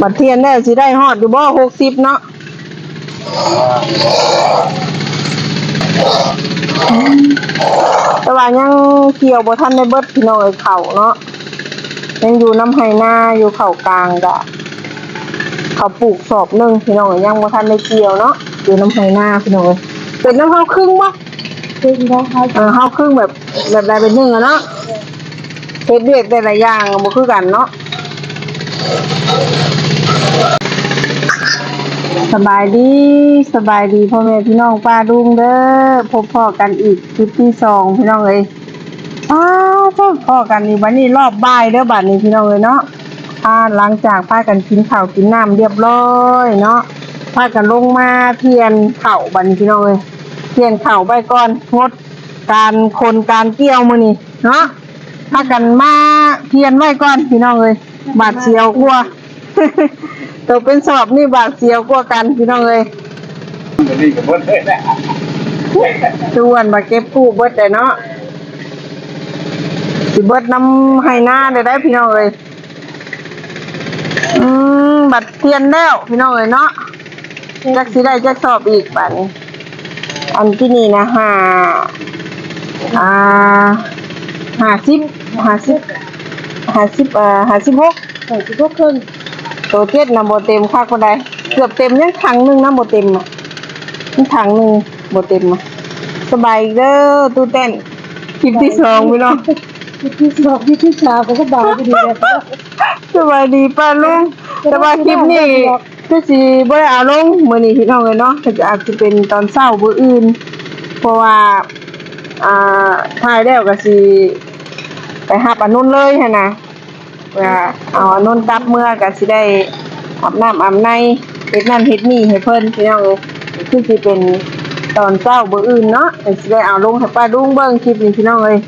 บัดเทียนได้สิได้ฮอดอยู่บ่หกสิบเนาะแต่ว่ายังเกี่ยวบ่ทันได้เบิดพี่น้องเอ้ยเข่าเนาะยังอยู่น้ำไหนาอยู่เข่ากลางกะเขาปลูกสอบหนึงพี่น้องเอ้ยยังบ่ทันได้เกี่ยวเนาะอยู่น้ำไหนาพี่น้องเอ้ยเป็นน้ำเฮาครึ่งบ่ซึ่งเขาเขาเออเฮาครึ่งแบบแบบใดเป็นหนึ่งอะเนาะเฮ็ดเรียกแต่ละอย่างบ่คือกันเนาะ สบายดีสบายดีพ่อแม่พี่น้องป้าดุงเด้อพบพ่อกันอีกคลิปที่สองพี่น้องเอ้ยอ้าวพ่อพ่อกันนี่วันนี้รอบบ่ายเด้อบัดนี้พี่น้องเอ้ยเนาะอ่าหลังจากพากันกินข้าวกินน้ำเรียบร้อยเนาะพากันลงมาเทียนข้าบัดนี้พี่น้องเอ้ยเทียนเข่าไปก่อนงดการคนการเกี่ยวมือนี่เนาะถ้ากันมาเทียนไว้ก่อนพี่น้องเอ้ยบาดเสียวกลัว ตัวเป็นสอบนี่บาดเสียวกลัวกันพี่น้องเอ้ยมันนี่กับเบิ้ลเลยนะชวนมาเก็บกู้เบิดแต่เนาะสิเบิดน้ำให้หน้าได้ได้พี่น้องเอ้ยอืมบัดเทียนแล้วพี่น้องเอ้ยเนาะจักสิได้จักสอบอีกบัดนี้อันที่นี่นะห้าอ่าห้าสิบห้าสิบห้าสิบเอ่อห้าสิบหกใส่ที่พวกเครื่อง ตัวเจ็ดนะโบเต็มค่าคนใดเกือบเต็มยังถังหนึงนะโบเต็มอะยังถังหนึงโบเต็มอะสบายเด้อตู้เต้นคลิปที่สองพี่น้องที่ที่สองที่ที่สามเขาก็บายไปดีเลยสบายดีป้าลุงแต่ว่าคลิปนี้คือสิบ่ได้เอาลงมื้อนี้พี่น้องเลยเนาะก็จะอาจจะเป็นตอนเช้ามื้ออื่น เพราะว่าอ่าถ่ายแล้วก็สิไปหับอันนู้นเลยหั่นน่ะ ว่าเอานนู้นกลับเมื่อก็สิได้อาบน้ำอาบในเฮ็ดนั่นเฮ็ดนี่ให้เพิ่นพี่น้องเอ้ยคือสิเป็นตอนเช้ามื้ออื่นเนาะก็สิได้เอาลงให้ป้าลุงเบิ่งคลิปนี้พี่น้องเอ้ย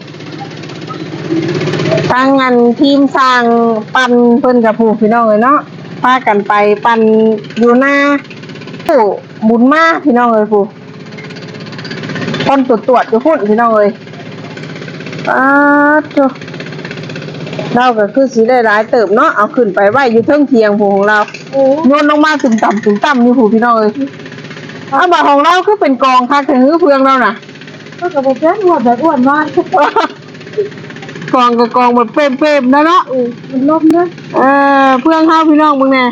ทางงานทีมสร้างปั่นเพิ่นกับผู้พี่น้องเลยเนาะพากันไปปั่นอยู่หน้าผู้บุญมาพี่น้องเลยผู้คนตรวจตรวจอยู่พุ่นพี่น้องเลยป้าจ้ เราก็คือสีได้หลายเติบเนาะเอาขึ้นไปไว้อยู่เทิงเทียงผู้ของเราโอ้โยนลงมาถึงต่ำถึงต่ำอยู่ผู้พี่น้องเลยเอาบาของเราคือเป็นกองคักถึงเพื่องเราน่ะก็กระบอกแค่หัวแบบอ้วนมากกองกับกองแบบเป๊ะๆนะเนาะโอ้มันล้มนะเออเพื่อนข้าวพี่น้องมึงแน่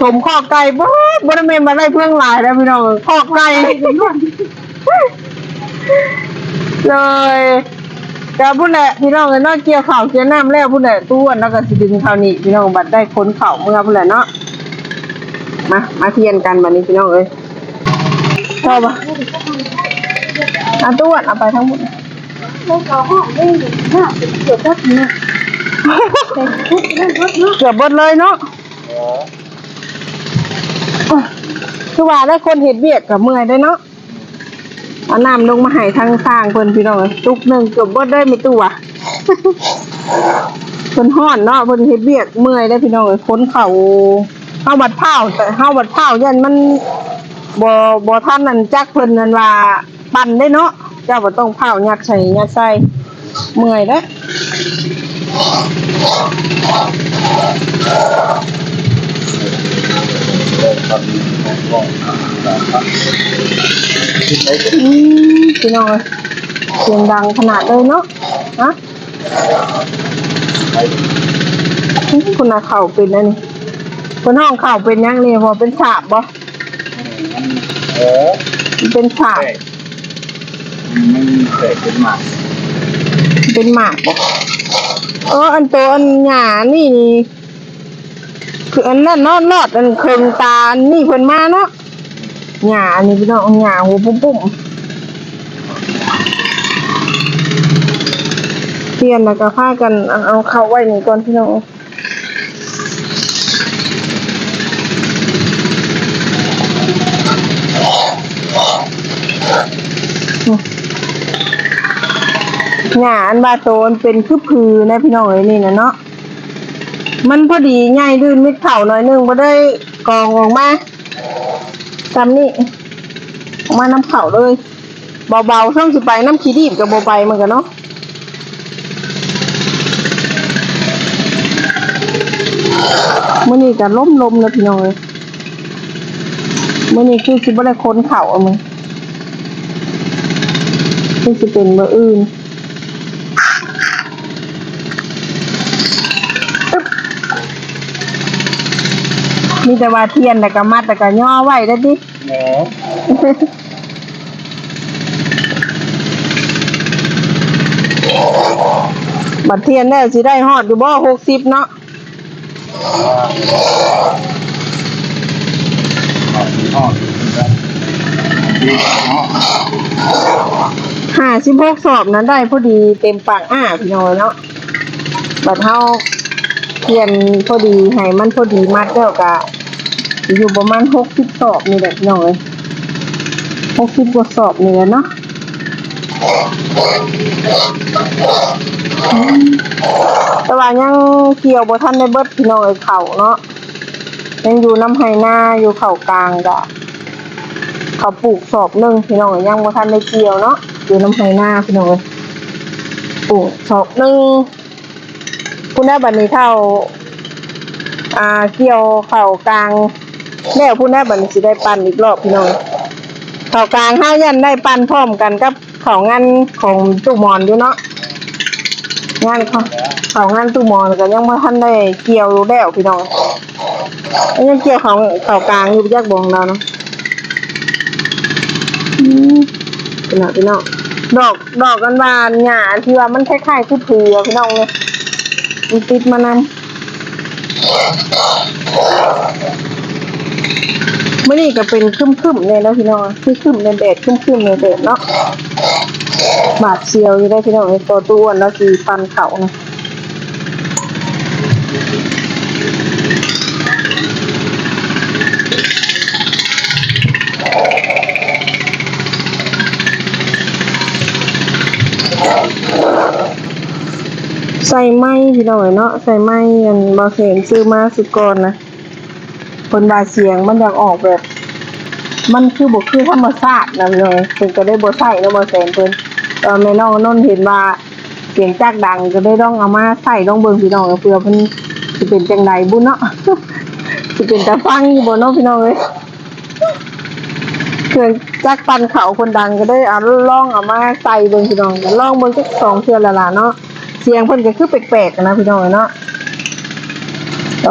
ผมข้อไก่บ่บ่ได้แม่นมาได้เพื่อนหลายแล้วพี่น้องข้อไก่เป็นล้มเลย ก็พุ่นแหละพี่น้องเอ้ยเนาะเกี่ยวข้าวเกี่ยวน้ำแล้วพุ่นแหละตู้วนแล้วก็สิดึงข้าวนี้พี่น้องบัดได้ขนข้าวเมื่อพุ่นแหละเนาะมามาเทียนกันบัดนี้พี่น้องเอ้ยชอบปะเอาตู้วนเอาไปทั้งหมดเขาห้องได้หนึ่งห้าเกือบทักเนี่ยเป็นทุกเรื่อเนาะเกือบเบิดเลยเนาะคือว่าได้คนเห็ดเบียกกับเมื่อยได้เนาะ เอาน้ำลงมาให้ทางสร้างเพิ่นพี่น้องเอ้ยตุกหนึ่งเกือบเบิดได้ไม่ตัวเพิ่นฮ้อนเนาะเพิ่นเฮ็ดเบียกเมื่อยได้พี่น้องเอ้ยคนเข่าเฮาบัดเผาแต่เฮาบัดเผายันมันบ่บ่ทันนั่นจักเพิ่นนั่นว่าปั่นได้เนาะเจ้าบ่ต้องเผายัดใส่ยัดใส่เมื่อยเด้อ อืมพี่น้องเอ้ยเสียงดังขนาดเลยเนาะฮะอื้อคุณอาเข่าเป็นอันนี้คุณห้องเข่าเป็นยังนี่พอเป็นฉาบบ่เออมันเป็นฉาบแตกมันแตกเป็นหมากเป็นหมากบ่เอออันตัวอันหยานี่นี่ คืออันนั้นนาะนอดอันเคิงตาอันนี่เพิ่นมาเนาะหยาอันนี้พี่น้องหยาหัวปุ้มๆเปลี่ยนแล้วก็พากันเอาเอาเข้าไว้นี่ก่อนพี่น้องหญ้าอันบาโตนเป็นคือพือนะพี่น้องเอ้ยนี่นะเนาะ มันพอดีใหญ่ดื้นมิดเข่าหน่อยหนึงบ่ได้กองออกมาจำนี่ออกมาน้ำเข่าเลย เบาๆช่องสิไปน้ำขี้ดีบกับโบไปเหมือนกันเนาะมื่อนี้ก็ล้มลมๆแล้วพี่น้องเลยมื่อนี้คือสิบ่ได้ค้นเข่าเอามึงคือสิเป็นเบอร์อื่น มีแต่ว่าเทียนแต่ก็มัดแต่ก็ย่อไว้ได้ดิเนาะบัดเทียนแล้วสิได้ฮอดอยู่บ่หกสิบเนาะห้าสิบหกสอบนั้นได้พอดีเต็มปากอ้าพี่น้อยเนาะบัดเฮาเทียนพอดีให้มันพอดีมัดแล้วก็สิ อยู่ประมาณหกสิบสอบนี่แหละน้อยหกสิบกว่าสอบนี่แหละเนาะแต่ว่ายังเกี่ยวบ่ทันได้เบิดพี่น้อยเข่าเนาะยังอยู่น้ำไหหน้าอยู่เข่ากลางกะเขาปลูกสอบหนึ่งพี่น้องยังบ่ทันได้เกี่ยวเนาะอยู่น้ำไห้หน้าพี่น้องเอ้ยปลูกสอบหนึ่งคุณได้บัดนี้เท่าอ่าเกี่ยวเข่ากลาง แล้วพูดได้บัดนสิได้ปั่นอีกรอบพี่น้องเข่ากลางห้ายันได้ปั่นพร้อมกันกับเข่างานของตู้หมอนอยู่เนาะงานเขาเข่างานตู้หมอนก็ยังบ่ทันได้เกี่ยวแล้วพี่น้องยังเกี่ยวเขาเข่ากลางอยู่ยักบงเราเนาะอืมพี่น้องพี่น้องดอกดอกกันบานหญ้าที่ว่ามันคล้ายๆคือเผือกพี่น้องเลยมันติดมานำมื่อนี้ก็เป็นครึมๆเลยแล้วพี่น้องคือครึมในแดดครึมๆในแดดเนาะบาดเชียวอยู่ได้พี่น้องไอ้ตัวตัวอ้วนแล้วสีฟันเขานะใส่ไม้พี่น้องเนาะใส่ไม้อันบาเซนซื้อมาสุกรนะ คนบาเสียงมันอยากออกแบบ มันคือบกคือธรรมชาตินะพี่น้องเพิ่นก็ได้บ่ใส่แล้วบ่แสนเพิ่นตอนแม่น้องนนท์เห็นว่าเสียงจากดังก็ได้ต้องเอามาใส่ต้องเบิ่งพี่น้องเพื่อเพิ่นสิเป็นจังไดบุญเนาะสิเป็นตาฟังอยู่บ่เนาะพี่น้องเอ้ยเครื่องจักปั่นเขาคนดังก็ได้เอาลองเอามาใส่เบิ่งพี่น้องก็ลองเบิ่งสักสองเทื่อและล่ะเนาะเสียงเพิ่นก็คือแปลกๆนะพี่น้องเนาะ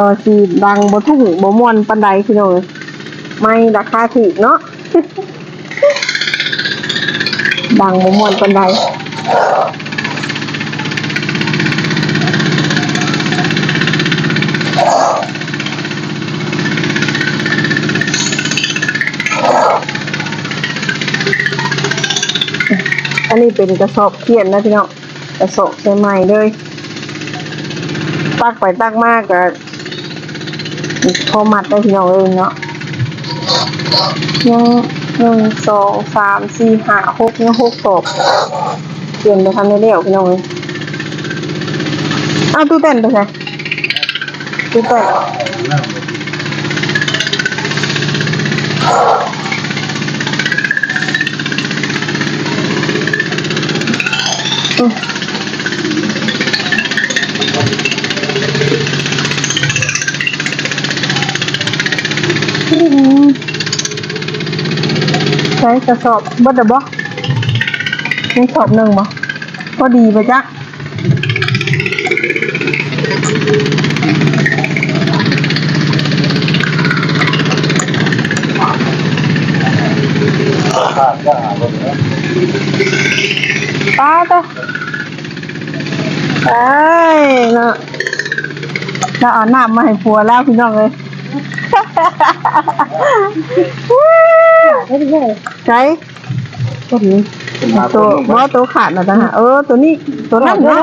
เออสิดังบ่ทุ่งบ่มวนปานใดพี่น้องไม่ราคาถูกเนาะดังบ่มวนปานใดอันนี้เป็นกระสอบเขียนนะพี่น้องกระสอบใหม่เลยตักไปตักมากก็ พอมัดได้พี่น้องเองเนาะยังหนึ่งสองสามสี่ห้าหกยังหกศพเปลี่ยนไปทำในเลี้ยวพี่น้องเลยอ้าวตู้เต้นไปไหนตู้เต้นอืมอืม ใช้กระสอบบิดเดบ่มีสอบหนึ่งบ่พอดีไปจ้ะข้าวก็หาคนแล้วป้าเต้นาะเราเอาหน้ำมาให้ผัวแล้วพี่น้องเลยไม่ได้ ใช้ตัวนี้เป็นมาคตัวนลงบ่มาตัวขาดนะจ๊ะฮะเออตัวนี้ตัวนั้นเนาะ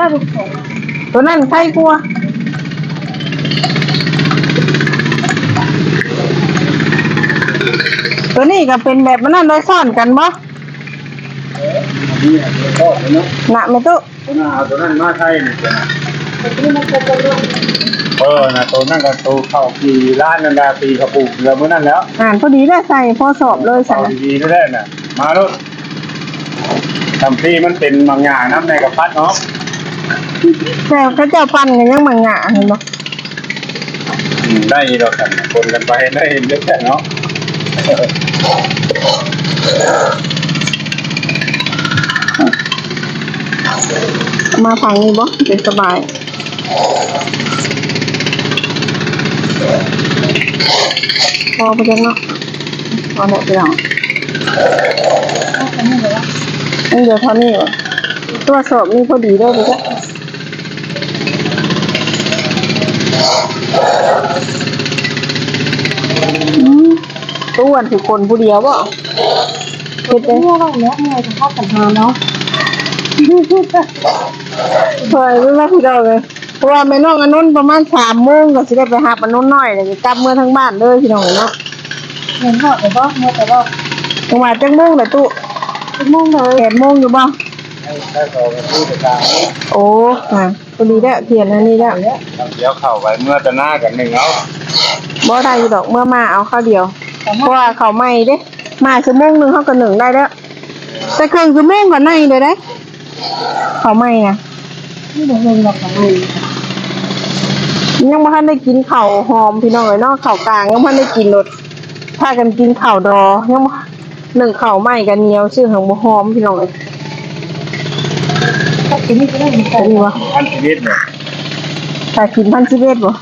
ตัวนั้นใช่กลัวตัวนี้ก็เป็นแบบมันนั่นเลยซ่อนกันบ่นี่ทอดเลยเนาะหนะไม่ตุตัวนั้นเอาตัวนั้นมาใช่เนี่ย ตัวนั้นที่มันจะเป็นเรื่องเออนะตัวนั้นก็ตัวเข้าปีร้านนันดาปีกระปุกเรือเมื่อนั้นแล้วอ่านพอดีได้ใส่พอสอบเลยใส่เอาดีๆได้น่ะ มาลูกทำที่มันเป็นบางอย่างน้ำในกระพัดเนาะแต่เขาเจ้าปั้นกันยังมังงะเห็นบ่มได้ดอกกันคนกันไปได้เยอะแค่เนาะมาฟังนี่บ่เป็นสบาย พอไปจังเนาะพอหมดไปแล้วนี่เดี๋ยวเท่านี้วะตัวสอบนี่พอดีได้เลยจ้ะอืมตัวอ้วนคือคนผู้เดียวบ่เฮ็ดได้เมื่อวันนี้เมื่อจะเข้ากันหาเนาะเคยไม่มาพี่เราเลย เพราะว่าแม่น้องอนนุนประมาณสามโมงก็สิได้ไปหาปนุนน้อยเลยกลับเมื่อทั้งบ้านเลยพี่น้องเนาะเห็นหอดแต่บ่เมื่อแต่บ่จังหวะจังโมงเลยตู้ชั่วโมงเลยแปดโมงอยู่บ่ได้ต่อกันที่ประการโอ้ค่ะพอดีแล้วเทียนอันนี้แล้วเดี๋ยวเข้าไปเมื่อจะหน้ากันหนึ่งเอาบ่ได้อยู่ดอกเมื่อมาเอาข้าวเดียวเพราะว่าเขาไม่เด้มาชั่วโมงหนึงเขาก็หนึ่งได้แล้วแต่เครื่องชั่วโมงกว่าในเลยได้เขาไม่นะนี่เดี๋ยวเงินเราของมัน ยังบ่ทันได้กินข้าวหอมพี่น้องเอ้ยเนาะข้าวกลางยังบ่ทันได้กินรสพากันกินข้าวดอยังหนึ่งข้าวไหม้กันเหนียวชื่อของบ่หอมพี่น้องเอ้ยถ้ากินนี่ก็ได้เหมือนกันนนี้วะพันชีวิตนี่ยถ้ากินพันชีเวตบ่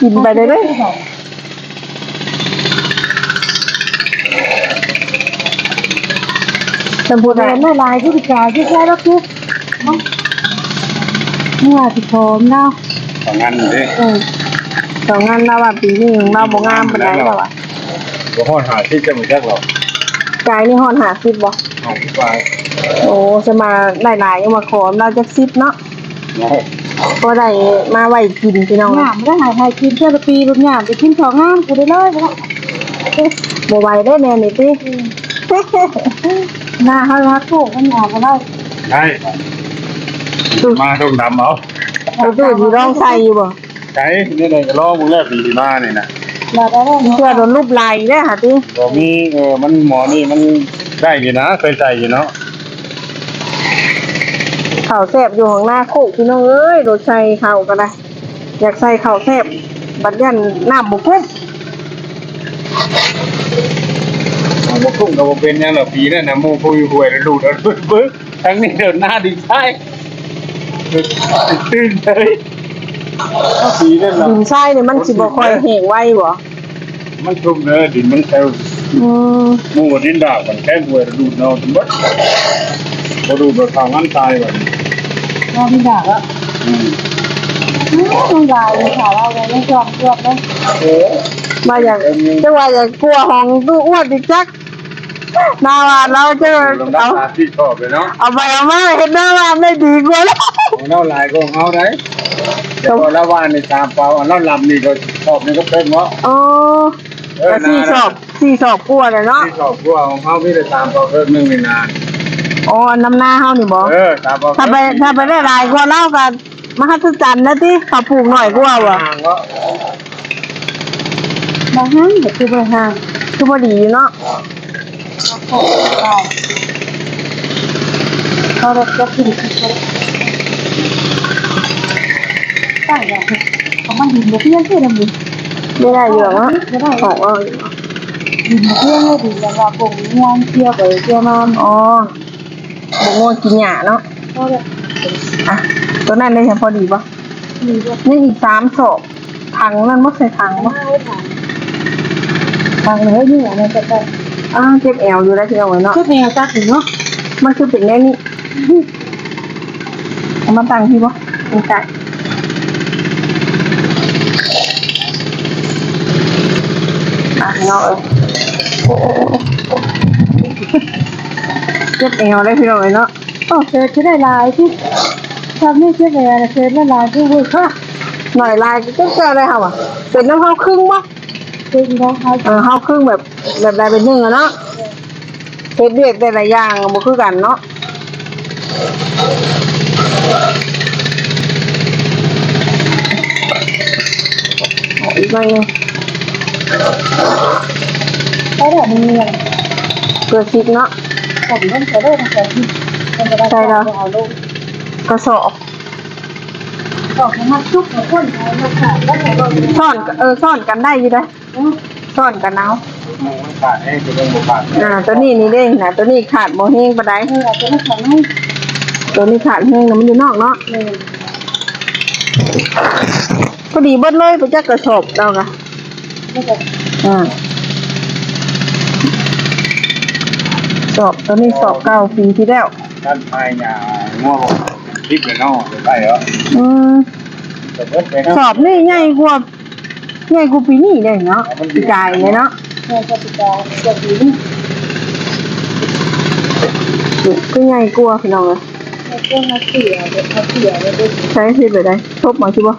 กินไปได้เลยจำพูดแต่ได้ไม่ลายที่ดีกาที่แค่แล้วคือเมื่อที่พร้อมเนาะของงานอยู่ดิเออสองงานเราว่าปีนี้ของเราบ่งามปานใดแล้วอะหัวข้อหาที่จะมีแค่หรอกกายนี่ฮอด50บ่เอาที่ไปโอ้จะมาหลายๆยังมาขอเราจัก10เนาะเนาะบ่ได้มาไว้กินพี่น้องงามไม่ได้หายหายกินเจ้าละปีแบบงามไปกินของงามกูได้เลยบ่บ่ไหวได้แน่นี่ติหน้าเขารักโคกมันงามก็ได้ได้มาต้องดำเอา เอาตู้สิร้องใส่อยู่บ่ใช้นี่เลยล้อมึงแล้วปีมานี่นะเราได้เพื่อโดนรูปลายเด้อหาติบอกมีเออมันหมอนี่มันได้อยู่นะเคยใส่อยู่เนาะเข้าแซบอยู่ข้างหน้าโคกพี่น้องเอ้ยโดดใส่เข้าวก็ได้อยากใส่เข้าแซบบัดยันหน้ำบ่คุ้มมันก็คุ้มกับเป็นยังหรอปีนั่นนะมูพูยหวยแล้วดูแล้วปึ๊บปึ๊บทั้งนี้เดินหน้าดีใช่ ตื่นเลยปีนั่นเราดินทรายเนี่ยมันสิบ่ค่อยแห้งไวบ่มันทุ่มเนื้อดินมันเซลอืมมูกับดินดาบมันแค่หวยแล้วดูเนาทั้งหมดมาดูแบบทางนั้นตายแบบเราไม่ด่าแล้วอืมต้องลายเลยค่ะเราเลยไม่ชอบชอบเลยเออมาอย่างจังว่าอย่างกลัวห้องตู้อ้วนดิจัก หน้าบ้านเราจะลำดับเอาตามที่ชอบเลยเนาะเอาไปเอามาเห็นหน้าบ้านได้ดีกว่าแล้วของเราลายก็ของเขาได้แต่พอละวันในตามเปล่าอันเราลำนี่ก็ชอบนี่ก็เป็นเนาะโอ้เออแต่สี่นานสอบสี่สอบกลัวเลยเนาะที่ชอบพวกของเขาพี่ได้ตามเปล่าเพิ่มนึงในนานอ๋อน้ำหน้าเฮานี่บ่เออตามเปล่าถ้าไปถ้าไปได้หลายกว่าเล่ากันมหัศจรรย์นะที่เขาปลูกหน่อยกว่าบ่ห่างก็บางห้างเดี๋ยวคือไปห้างคือบ่ดีอยู่เนาะ โคกได้เขาแบบจะกินคือเขาตั้งแต่เขามันดินบ่เพี้ยนที่ลำดินไม่ได้อยู่หรอกเนาะไม่ได้ของเอาดินบ่เพี้ยนเลยดินแล้วก็คงงวนเที่ยวไปเที่ยวมาอ๋อบ่ง่วงกินหญ้าเนาะก็แบบอะตัวนั้นได้เห็นพอดีป่ะมีแบบนี่อีกสามศพถังนั่นบ่ใส่ถังมาป่ะให้ถามทางเลยนี่อะไรจะได้ อ้าวเจ็บแอวอยู่แล้วที่เอาไว้เนาะก็แนวจักอยู่เนาะมันคือเป็นแน่นี่เอามาตั้งที่ป่ะเป็นไก่อะเนาะเออโอ้โอ้โอ้เจ็บแอวได้พี่น้องเลยเนาะโอ้เธอจะได้ลายที่ทำนี่เชื่อเลยนะเธอได้ลายที่เว้ยค่ะหน่อยลายก็เจอได้ค่ะว่ะเป็นน้ำข้าวครึ่งป่ะเป็นน้องเขาเออข้าวครึ่งแบบแบบใดเป็นหนึ่งอะเนาะเฮ็ดเรียกแต่ละอย่างบ่คือกันเนาะเอาอีกหน่อยหนึงเขาแบบมีเงินเพื่อซิปเนาะผมต้องใช้ได้ทั้งแต่ที่มันจะได้เอาลูกกระสอบบอกให้มันทุกข์มาคนไทยมาขาดแล้วแต่เราเนี่ยซ่อนเออซ่อนกันได้อยู่เด้อ ซ่อนกันเอามูมันขาดให้จะต้องบ่ขาดอ่า ตัวนี้นี่เด้นะตัวนี้ขาดบ่เฮงปานใดให้เราจะไม่แข็งให้ตัวนี้ขาดเฮงนะมันอยู่นอกเนาะเลยพอดีเบิดเลยไปจักกระสอบเราค่ะไม่จะอ่าสอบตัวนี้สอบเก้าปีที่แล้วท่านพายหญ้างัวบ่คลิปเลยเนาะไปเหรออืมแต่เบิดไปเนาะสอบนี่ใหญ่กว่า ใหญ่กว่าปีนี้เลยเนาะปีกายเลยเนาะแม่จะติดตาจะดีนี่ก็ใหญ่กว่าพี่น้องเลยแม่ก็มาเสียเด็กมาเสียเลยด้วยใช้สิไปได้ทบมาใช่ปะ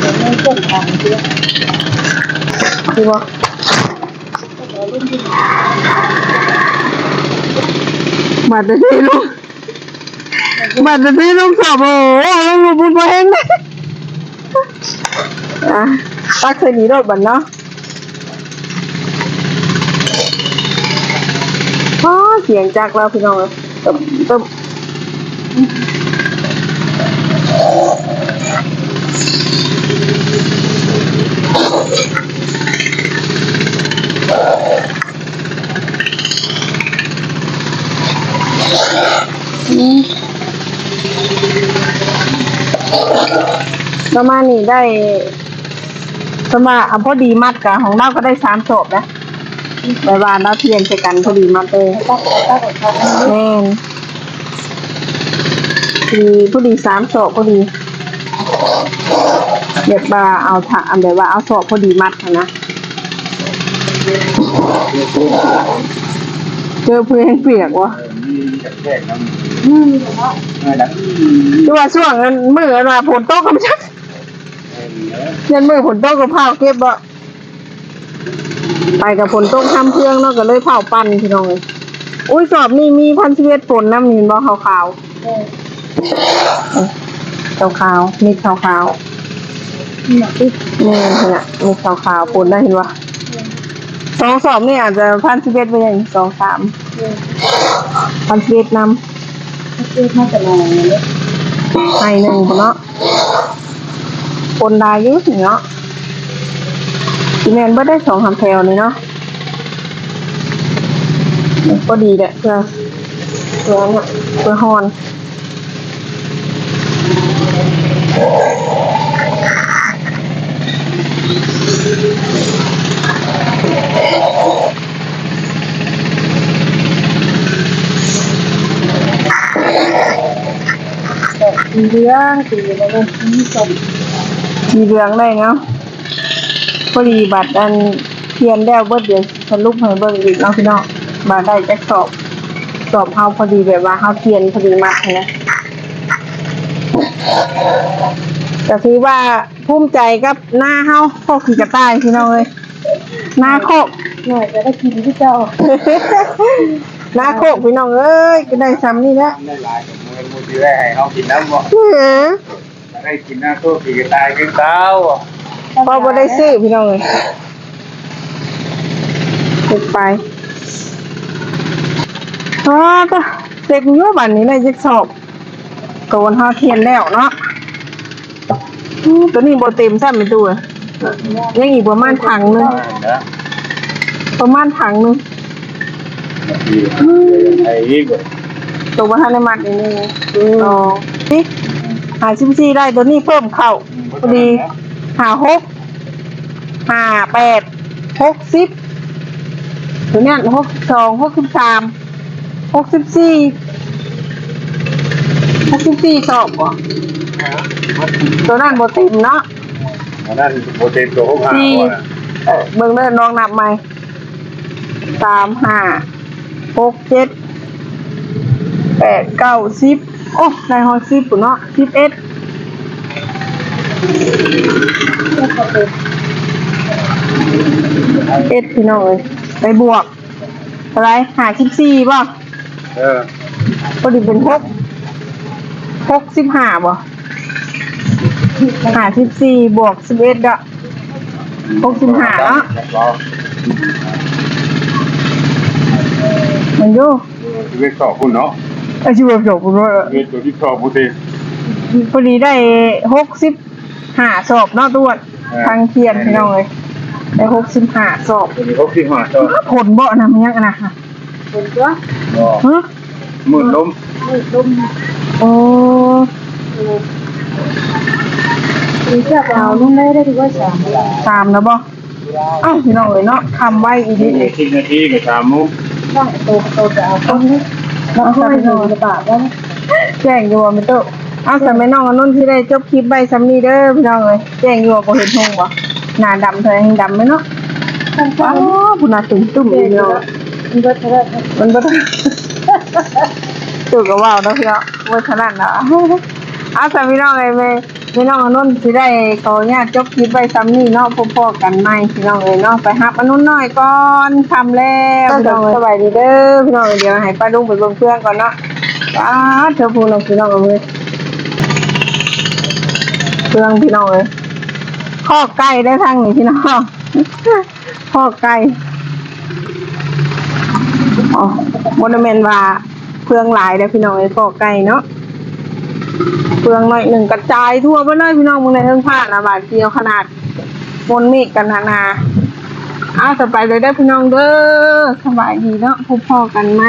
แต่ไม่เส้นทางเยอะใช่ปะแต่รุ่นที่มาแต่ที่ลูก มาแต่ที่ลูกสอบโอ้โหลูกบุญมาเองนะอะตักเคยหนีรถบันเนาะอ๋อเสียงจากเราพี่น้องเลยตึมตึม ประมาณนี้ได้ประมาณอะพอดีมัดกับของเราก็ได้สามศพนะแต่ว่าเราเทียนใส่กันพอดีมัดเลยตักตักออกมาแม่นพอดีพอดีสามศพพอดีเดี๋ยวว่าเอาถักแบบว่าเอาศพพอดีมัดอะนะเจอเพื่อนเปียกวะ จากแจ้งนำนี่เออดังดูว่าช่วงนั้นมือมาฝนตกก็ไม่ใช่เออเนอะยันมือฝนตกก็เผาเก็บบ่ไปกับฝนตกทำเครื่องเนาะก็เลยเผาปั่นพี่น้องเลยอุ้ยสอบนี่มีพันชีเวตฝนน้ำมีนบ่ขาวขาวขาวขาวๆมีขาวขาวนี่ที่ๆนี่ขนาดมีขาวขาวๆฝนได้เห็นว่าสองสอบนี่อาจจะพันชีเวตไปอย่างสองสาม เออพันชีเวตนที่มาจะมองเลยำให้หนึ่งเนาะฝนได้เยอะเนาะอีแมนเบ่ได้สองคำแถวนี่เนาะก็ดีแหละเพื่อเพื่อเนี่ยเพื่อฮอน สีเหลืองสีอะไรเนี่ยนี่ส่งสีเหลืองได้เนาะพอดีบัตรอันเทียนแล้วเบิดเดี๋ยวสรุปให้เบิ่งอีกเนาะพี่น้องบัตรได้จักสอบสอบเฮาพอดีแบบว่าเฮาเทียนพอดีมากนะก็คือว่าภูมิใจกับหน้าเฮาโคกขี่กระต่ายพี่น้องเลยหน้าโคกหน่อยจะได้กินที่เจ้าหน้าโคกพี่น้องเอ้ยก็ได้ซ้ำนี่แหละ ได้หลายกับมือมือที่ได้ให้เฮากินน้ำบ่เออได้กินน้ำตัวปีกตายคือเช้าอะพอบ่ได้ซื้อพี่น้องเลยเก็บไปอ๋อก็เด็กเยอะบัดนี้ได้จักสอบโกนเฮาเทียนแล้วเนาะอืมตัวนี้บ่เต็มซ้ำเป็นตัวยังอีกประมาณถังหนึงนะประมาณถังหนึงดีไอ้อีก ตัวว่าทันได้มัดอีกนึงสองนี่หาชิมซีได้ตัวนี้เพิ่มเข้าพอดีหาหกหาแปดหกสิบตัวเนี้ยหกสองหกสิบสามหกสิบสี่หกสิบสี่สอบบ่ตัวนั้นบ่เต็มเนาะนั่นโปรตีนตัวหกห้าสี่ก่อนเออเบิ่งเด้อลองนับใหม่สามห้าหกเจ็ด แปดเก้าสิบโอ้ได้ฮอดสิบปุ่นเนาะสิบเอ็ดแล้วก็เป็นเอ็ดพี่น้องเอ้ยไปบวก อะไรหาสิบสี่ป่ะเออพอดีเป็นหกหกสิบห้าป่ะหาสิบสี่บวกสิบเอ็ดอะหกสิบห้าเนาะมันอยู่ชีวิตสอบคุณเนาะเอาชีพจบรถเรียนตัวที่ชอบพูดเองพอดีได้หกสิบห้าสอบเนาะตวดอ่าทางเทียนพี่น้องเลยได้หกสิบห้าสอบตัวนี้เขาที่หาชอบผลบ่นะมันยังอะนะค่ะเป็นตัวอ๋อฮะมืดล้มมือลมโอ้มีเจ้าเอาลุ่มได้ได้ถือว่าสามตามแล้วบ่เอ้าพี่น้องเลยเนาะทำไว้อีกนิดสิบนาทีกับสามมุกต้องโตโตจะเอาต้นนี้ เนาะห้อยพี่หน้นูองกระบะแล้วแจ้งอยู่ว่าไม่ต้องเอาแต่ไม่น้องอันนุ่นที่ได้จบคลิปใบซัมนี่เด้อพี่น้องเลยแจ้งอยู่ว่าบ่เห็นหงบ่หน้าดำเธอยังดำไหมเนาะตั้งว้าแต่วพุ่นน่ะตุ่มตุ่มอีกเนาะมันก็จะได้มันบ่ได้ตู่ก็ว้าวเนาะพี่เนาะบ่ถนัดเนาะ เอาแต่พี่น้องเอ้ยแม่พี่น้องอันนุ่นสิได้ขออนุญาตจบคลิปไว้ซ้ำนี่เนาะพบๆกันใหม่พี่น้องเอ้ยเนาะไปฮับอันนุ่นหน่อยก่อนทำแล้วพี่น้องเอ้ยสบายดีเด้อพี่น้องเอ้ยเดี๋ยวให้ป้าดุ้งไปเบิ่งเครื่องก่อนเนาะป้าดเธอพูดน้องพี่น้องเอ้ยเครื่องพี่น้องเอ้ยข้อไก่ได้ทางนี้พี่น้องข้อไก่อ๋อบนเมนว่าเครื่องหลายเด้อพี่น้องเอ้ยข้อไก่เนาะ เปลืองหน่อยหนึ่งกระจายทั่วไปเลยพี่น้องมึงในเรื่องผ้านะบาทเดียวขนาดบนเมฆกันนานาอ้าวต่อไปเลยได้พี่น้องเด้อสบายดีเนาะพบพอกันไหม